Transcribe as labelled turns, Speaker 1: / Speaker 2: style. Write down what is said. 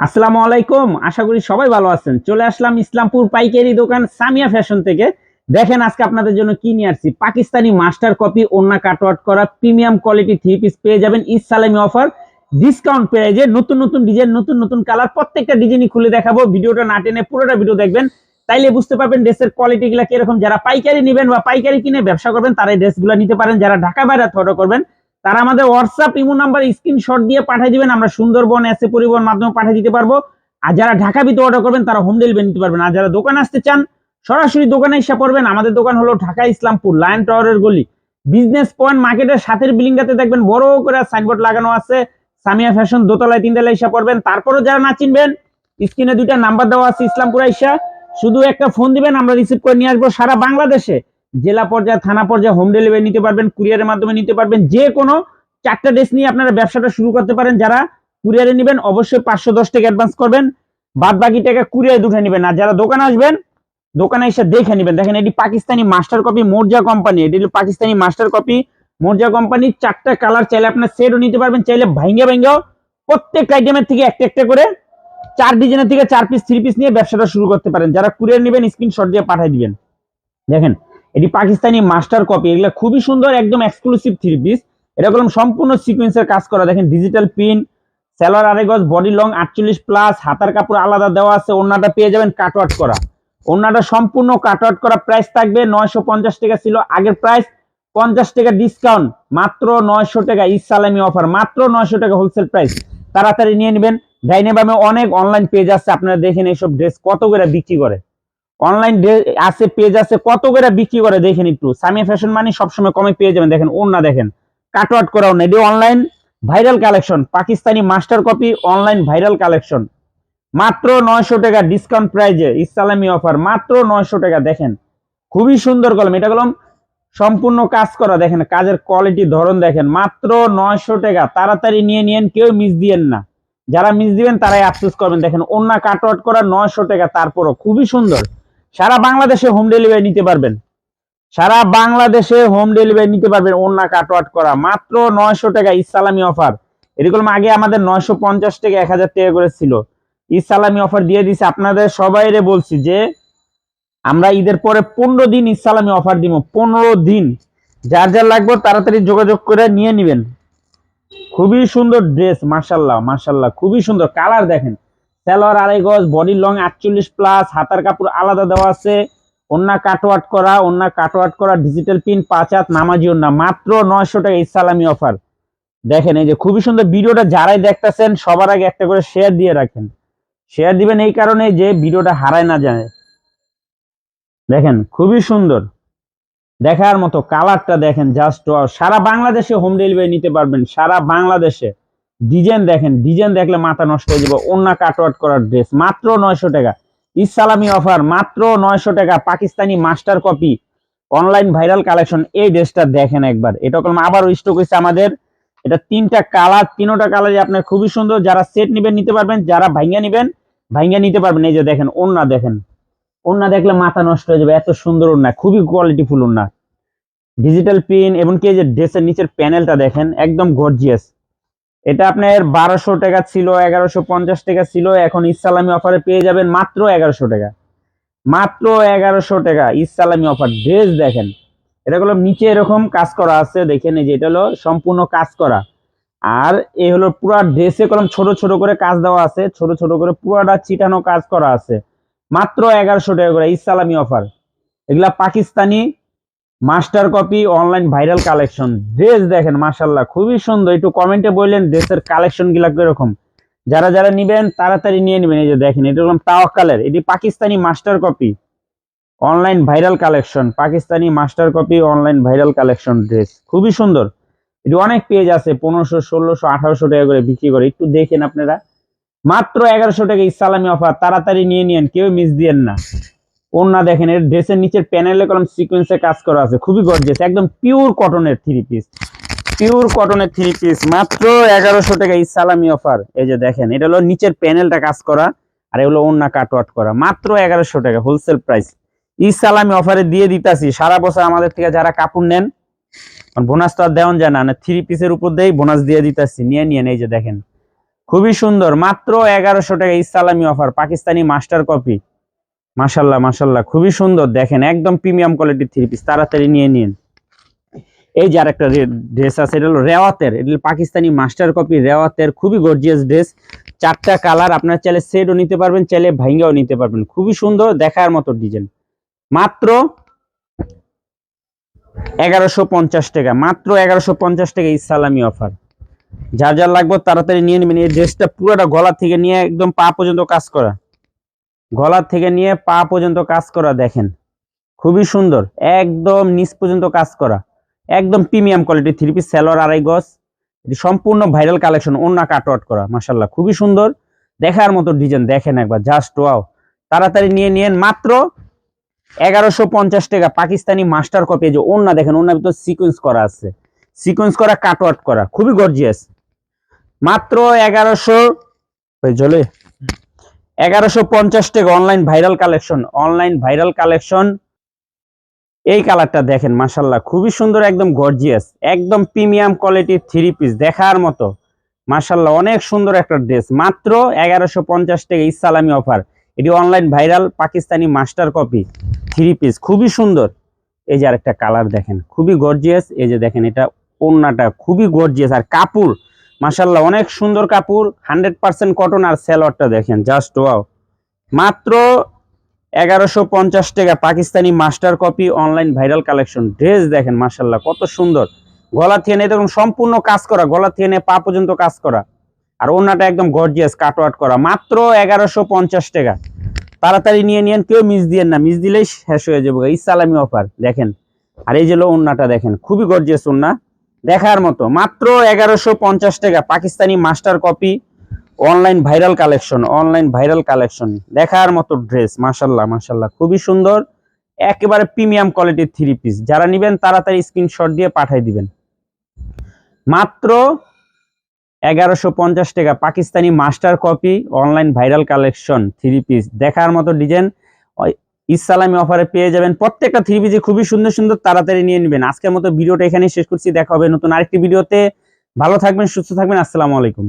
Speaker 1: আসসালামু আলাইকুম, আশা করি সবাই ভালো আছেন। চলে আসলাম ইসলামপুর পাইকারি দোকান সামিয়া ফ্যাশন থেকে। দেখেন আজকে আপনাদের জন্য কি নিয়ে আসছি। পাকিস্তানি মাস্টার কপি ওন্না কাটওয়ার্ট করা প্রিমিয়াম কোয়ালিটি থ্রি পিস পেয়ে যাবেন ঈদ সালামি অফার ডিসকাউন্ট পেয়ে যে নতুন নতুন ডিজাইন নতুন নতুন কালার প্রত্যেকটা ডিজাইনই খুলে দেখাবো। ভিডিওটা না টেনে পুরোটা ভিডিও দেখবেন। তাইলে বুঝতে পারবেন ড্রেসের কোয়ালিটি গুলা কীরকম। যারা পাইকারি নেবেন বা পাইকারি কিনে ব্যবসা করবেন, তারা ড্রেসগুলো নিতে পারেন। যারা ঢাকা বাইরে অর্ডার করবেন। তারা আমাদের হোয়াটসঅ্যাপ ইমো নাম্বার স্ক্রিনশট দিয়ে পাঠিয়ে দিবেন, আমরা সুন্দরবন এসে পরিবহন মাধ্যমে পাঠিয়ে দিতে পারব। আর যারা ঢাকা ভিতরে অর্ডার করবেন, তারা হোম ডেলিভারি নিতে পারবেন। আর যারা দোকানে আসতে চান, সরাসরি দোকানে এসে পড়বেন। আমাদের দোকান হলো ঢাকা ইসলামপুর লায়ন টাওয়ারের গলি। বিজনেস পয়েন্ট মার্কেটের সাথের বিল্ডিংটাতে দেখবেন, বড় করে সাইনবোর্ড লাগানো আছে। সামিয়া ফ্যাশন দোতলায় তিনতলায় এসে পড়বেন। তারপরও যারা না চিনবেন স্ক্রিনে দুইটা নাম্বার দেওয়া আছে, ইসলামপুর আইসা। শুধু একটা ফোন দিবেন, আমরা রিসিভ করে নিয়ে আসব সারা বাংলাদেশে। জেলা পর্যায়ে, থানা পর্যায়ে হোম ডেলিভারি নিতে পারবেন কুরিয়ারের মাধ্যমে নিতে পারবেন, যে কোনো চারটা ড্রেস নিয়ে আপনারা ব্যবসাটা শুরু করতে পারেন। যারা কুরিয়ারে নেবেন, অবশ্যই পাঁচশো দশ টাকা অ্যাডভান্স করবেন। বাদ বাকি টাকা কুরিয়ারে দুটো নেবেন। আর যারা দোকানে আসবেন, দোকানে এসে দেখে নেবেন। দেখেন, এটি পাকিস্তানি মাস্টার কপি মোর্জা কোম্পানি এটি হলো পাকিস্তানি মাস্টার কপি মোর্জা কোম্পানির চারটা কালার চাইলে আপনার সেটও নিতে পারবেন। চাইলে ভাঙ্গে ভাঙ্গেও প্রত্যেক আইটেমের থেকে একটা একটা করে চার ডিজাইনের থেকে চার পিস থ্রি পিস নিয়ে ব্যবসাটা শুরু করতে পারেন। যারা কুরিয়ার নেবেন স্ক্রিনশট দিয়ে পাঠিয়ে দিবেন। দেখেন এটি পাকিস্তানি মাস্টার কপি এগুলো খুবই সুন্দর, একদম এক্সক্লুসিভ থ্রি পিস এটা করলাম সম্পূর্ণ সিকোয়েন্সের কাজ করা। দেখেন ডিজিটাল পিন স্যালোয়ার আড়াই গজ বডি লং আটচল্লিশ প্লাস হাতার কাপড় আলাদা দেওয়া আছে ওনাটা পেয়ে যাবেন কাটওয়াট করা। ওনাটা সম্পূর্ণ কাটওয়াট করা প্রাইস থাকবে নয়শো পঞ্চাশ টাকা ছিল, আগের প্রাইস পঞ্চাশ টাকা ডিসকাউন্ট মাত্র নয়শো টাকা ইসালামি অফার মাত্র নয়শো টাকা হোলসেল প্রাইস তাড়াতাড়ি নিয়ে নেবেন। ডাইনে বামে অনেক অনলাইন পেজ আছে, আপনারা দেখেন এইসব ড্রেস কত করে বিক্রি করে। অনলাইন আছে পেজ আছে, কত করে বিক্রি করে দেখেন একটু। সামিয়া ফ্যাশন মানে সবসময় কমে পেয়ে যাবেন, দেখেন ওনা দেখেন। কাটওয়াট করাও নেই online viral collection Pakistani master copy online viral collection মাত্র নয়শো টাকা ডিসকাউন্ট প্রাইজে ইসলামী অফার মাত্র নয়শো টাকা, দেখেন। খুবই সুন্দর কলম, এটা কলম সম্পূর্ণ কাজ করা, দেখেন, কাজের কোয়ালিটি ধরন দেখেন। মাত্র নয়শো টাকা, তাড়াতাড়ি নিয়ে নিয়েন, কেউ মিস দিয়েন না। যারা মিস দিবেন, তারাই আফসোস করবেন, দেখেন অন্য কাটওয়াট করা নয়শো টাকা, তারপরও খুবই সুন্দর। সারা বাংলাদেশে হোম ডেলিভারি নিতে পারবেন। সারা বাংলাদেশে হোম ডেলিভারি নিতে পারবেন অন্য কাটওয়াট করা। মাত্র নয়শো টাকা ইসালামি অফার এরকম আগে আমাদের নয়শো পঞ্চাশ টাকা এক হাজার টাকা করে ছিল। ইসালামি অফার দিয়ে দিছে। আপনাদের সবাইরে বলছি যে, আমরা ঈদের পরে পনেরো দিন ইসালামি অফার দিব। পনেরো দিন। যার যার লাগবে তাড়াতাড়ি যোগাযোগ করে নিয়ে নেবেন। খুবই সুন্দর ড্রেস মার্শাল্লাহ মার্শাল্লাহ খুবই সুন্দর। কালার দেখেন। সালোয়ার আড়াই গজ বডি লং আটচল্লিশ প্লাস হাতার কাপড় আলাদা দেওয়া আছে। অন্য কাটওয়াট করা অন্য কাটওয়াট করা ডিজিটাল পিন পাঁচ হাত, নামাজি অন্য মাত্র নয়শো টাকা ইসালামি অফার দেখেন এই যে খুবই সুন্দর ভিডিওটা যারাই দেখতেছেন, সবার আগে একটা করে শেয়ার দিয়ে রাখেন। শেয়ার দিবেন এই কারণে যে ভিডিওটা হারায় না যায়। দেখেন, খুবই সুন্দর। দেখার মতো কালারটা দেখেন জাস্ট সারা বাংলাদেশে হোম ডেলিভারি নিতে পারবেন, সারা বাংলাদেশে। ডিজাইন দেখেন, ডিজাইন দেখলে মাথা নষ্ট হয়ে যাবে। অন্য কাটওয়াট করার ড্রেস মাত্র নয়শো টাকা। ইসালামি অফার মাত্র নয়শো টাকা, Pakistani master copy online viral collection এই ড্রেসটা দেখেন একবার। এটা কলম আবারও স্টক হয়েছে আমাদের। এটা তিনটা কালার তিনোটা কালারই আপনার খুবই সুন্দর। যারা সেট নিবেন, নিতে পারবেন, যারা ভাইঙ্গা নিবেন ভাইঙ্গা নিতে পারবেন। এই যে দেখেন ওন্না দেখেন। ওন্না দেখলে মাথা নষ্ট হয়ে যাবে। এত সুন্দর ওন্না খুবই কোয়ালিটিফুল ওন্না ডিজিটাল পিন এবং কি যে ড্রেসের নিচের প্যানেলটা দেখেন, একদম গর্জিয়াস এটা আপনার বারোশো টাকা ছিল, এগারোশো পঞ্চাশ টাকা ছিল, এখন ইসালামি অফারে পেয়ে যাবেন মাত্র এগারোশো টাকা। মাত্র এগারোশো টাকা ইসালামি অফার ড্রেস দেখেন। এটা হলো নিচে এরকম কাজ করা আছে, দেখেন এই যে, এটা হলো সম্পূর্ণ কাজ করা। আর এই হলো পুরা ড্রেসে কলম ছোট ছোট করে কাজ দেওয়া আছে, ছোট ছোট করে পুরাটা চিটানো কাজ করা আছে। মাত্র এগারোশো টাকা করে ইসালামি অফার এগুলা Pakistani master copy online viral collection dress দেখেন মাসাল্লাহ খুবই সুন্দর। একটু কমেন্টে বললেন ড্রেসের কালেকশনগুলা কীরকম। যারা যারা নিবেন, তাড়াতাড়ি নিয়ে নেবেন। এই যে দেখেন, এটা হলাম তাওয়াক্কালের। এটি Pakistani master copy. Online viral collection Pakistani master copy online viral collection dress খুবই সুন্দর। এটি অনেক পেজ আছে, পনেরোশো, ষোলোশো, আঠারোশো টাকা করে বিক্রি করে। একটু দেখেন আপনারা। মাত্র এগারোশো টাকা ইসালামি অফার। তাড়াতাড়ি নিয়ে নিন কেউ মিস দিয়েন না। ওনা দেখেন, এর ড্রেসের নিচের প্যানেলে কলম সিকোয়েন্সে কাজ করা আছে। খুবই গর্জিয়াস একদম পিওর কটনের থ্রি পিস পিওর কটনের থ্রি পিস মাত্র এগারোশো টাকা ইসালামি অফার এই যে দেখেন, এটা হলো নিচের প্যানেলটা কাজ করা, আর এগুলো ওনা কাটওয়াট করা। মাত্র এগারোশো টাকা হোলসেল প্রাইস ইসালামি অফারে দিয়ে দিতাছি, সারা বছর আমাদের থেকে যারা কাপড় নেন বোনাস তো আর দেওয়ান যায় না থ্রি পিসের উপর দিয়েই বোনাস দিয়ে দিতাছি, নিয়ে নিয়ে এই যে দেখেন। খুবই সুন্দর, মাত্র এগারোশো টাকা ইসালামি অফার পাকিস্তানি মাস্টার কপি মাশাল্লাহ মাশাল্লাহ খুবই সুন্দর, দেখেন, একদম প্রিমিয়াম কোয়ালিটির থ্রি পিস তাড়াতাড়ি নিয়ে নিন। এই যে আরেকটা ড্রেস আছে, এটা হলো রেওয়াতের। এটা পাকিস্তানি মাস্টার কপি রেওয়াতের। খুবই গর্জিয়াস ড্রেস চারটা কালার আপনার চাইলে সেটও নিতে পারবেন, চাইলে ভাইঙ্গাও নিতে পারবেন। খুবই সুন্দর, দেখার মতো ডিজাইন মাত্র এগারোশো পঞ্চাশ টাকা, মাত্র এগারোশো পঞ্চাশ টাকা ইসালামি অফার যার যার লাগবে তাড়াতাড়ি নিয়ে নেবেন। এই ড্রেসটা পুরোটা গলা থেকে নিয়ে একদম পা পর্যন্ত কাজ করা। গলার থেকে নিয়ে পা পর্যন্ত কাজ করা, দেখেন। খুবই সুন্দর, একদম নিচ পর্যন্ত কাজ করা। একদম premium quality three piece salwar, আড়াই গজ। এটি সম্পূর্ণ ভাইরাল কালেকশন অন্য কাটওয়াট করা মাসাল্লাহ খুবই সুন্দর। দেখার মতো ডিজাইন দেখেন একবার জাস্ট ওয়াও তাড়াতাড়ি নিয়ে নিয়েন, মাত্র এগারোশো পঞ্চাশ টাকা, পাকিস্তানি মাস্টার কপি যে ওন্না দেখেন ওনার ভিতর সিকোয়েন্স করা আছে। সিকোয়েন্স করা কাটওয়াট করা, খুবই গর্জিয়াস মাত্র এগারোশো চলে এগারোশো পঞ্চাশ টাকা online viral collection online viral collection এই কালারটা দেখেন মাসাল্লাহ খুবই সুন্দর, একদম গর্জিয়াস একদম প্রিমিয়াম কোয়ালিটির থ্রি পিস দেখার মতো। মাসাল্লাহ অনেক সুন্দর একটা ড্রেস মাত্র এগারোশো পঞ্চাশ টাকা ইসালামি অফার এটি online viral Pakistani master copy three piece খুবই সুন্দর। এই যে আরেকটা কালার দেখেন, খুবই গর্জিয়াস এই যে দেখেন, এটা ওন্নাটা খুবই গর্জিয়াস আর কাপড় মাসাল্লাহ অনেক সুন্দর কাপড় হান্ড্রেড পার্সেন্ট কটন আর স্যালোয়ারটা দেখেন জাস্ট ওয়াও মাত্র এগারোশো পঞ্চাশ টাকা Pakistani master copy online viral collection dress দেখেন মাসাল্লাহ কত সুন্দর। গলা থেকে নিয়ে দেখুন, সম্পূর্ণ কাজ করা, গলা থেকে নিয়ে পা পর্যন্ত কাজ করা। আর ওনাটা একদম গর্জিয়াস কাট কাটওয়াট করা। মাত্র এগারোশো পঞ্চাশ টাকা। তাড়াতাড়ি নিয়ে নিয়েন, কেউ মিস দিয়েন না। মিস দিলেই শেষ হয়ে যাব। ইসালামি অফার দেখেন। আর এই যে ওন্নাটা দেখেন, খুবই গর্জিয়াস ওন্না দেখার মতো। মাত্র এগারোশো পঞ্চাশ টাকা Pakistani master copy online viral collection online viral collection দেখার মতো ড্রেস মাসাল্লাহ মাসাল্লাহ খুবই সুন্দর। একেবারে প্রিমিয়াম কোয়ালিটির থ্রি পিস যারা নিবেন তাড়াতাড়ি স্ক্রিনশট দিয়ে পাঠিয়ে দিবেন। মাত্র এগারোশো পঞ্চাশ টাকা Pakistani master copy online viral collection three piece দেখার মতো ডিজাইন ইসলামী অফারে পেয়ে যাবেন। প্রত্যেকটা থ্রি পিজি খুবই সুন্দর সুন্দর তাড়াতাড়ি নিয়ে নেবেন। আজকের মতো ভিডিওটা এখানেই শেষ করছি। দেখা হবে নতুন আরেকটি ভিডিওতে। ভালো থাকবেন, সুস্থ থাকবেন। আসসালামু আলাইকুম।